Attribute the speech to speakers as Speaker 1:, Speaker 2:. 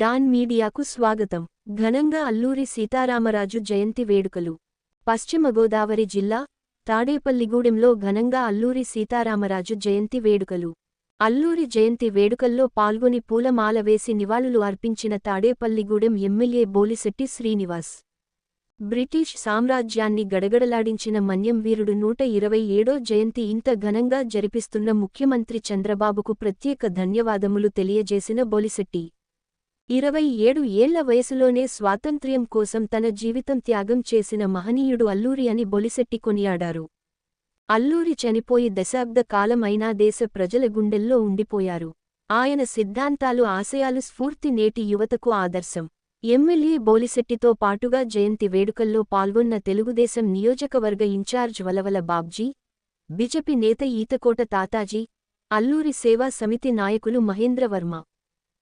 Speaker 1: Don మీడియాకు స్వాగతం. ఘనంగా అల్లూరి సీతారామరాజు జయంతి వేడుకలు. పశ్చిమ గోదావరి జిల్లా తాడేపల్లిగూడెంలో ఘనంగా అల్లూరి సీతారామరాజు జయంతి వేడుకలు. అల్లూరి జయంతి వేడుకల్లో పాల్గొని పూలమాల వేసి నివాళులు అర్పించిన తాడేపల్లిగూడెం ఎమ్మెల్యే బోలిశెట్టి శ్రీనివాస్. బ్రిటిష్ సామ్రాజ్యాన్ని గడగడలాడించిన మన్యం వీరుడు నూట ఇరవై ఏడో జయంతి ఇంత ఘనంగా జరిపిస్తున్న ముఖ్యమంత్రి చంద్రబాబుకు ప్రత్యేక ధన్యవాదములు తెలియజేసిన బొలిశెట్టి. ఇరవై ఏడు ఏళ్ళ వయసులోనే స్వాతంత్ర్యం కోసం తన జీవితం త్యాగం చేసిన మహనీయుడు అల్లూరి అని బొలిసెట్టి కొనియాడారు. అల్లూరి చనిపోయి దశాబ్ద కాలం అయినా దేశ ప్రజల గుండెల్లో ఉండిపోయారు. ఆయన సిద్ధాంతాలు ఆశయాలు స్ఫూర్తి నేటి యువతకు ఆదర్శం. ఎమ్మెల్యే బోలిశెట్టితో పాటుగా జయంతి వేడుకల్లో పాల్గొన్న తెలుగుదేశం నియోజకవర్గ ఇన్ఛార్జ్ వలవల బాబ్జీ బిజెపి నేత ఈతకోట తాతాజీ అల్లూరి సేవా సమితి నాయకులు మహేంద్రవర్మ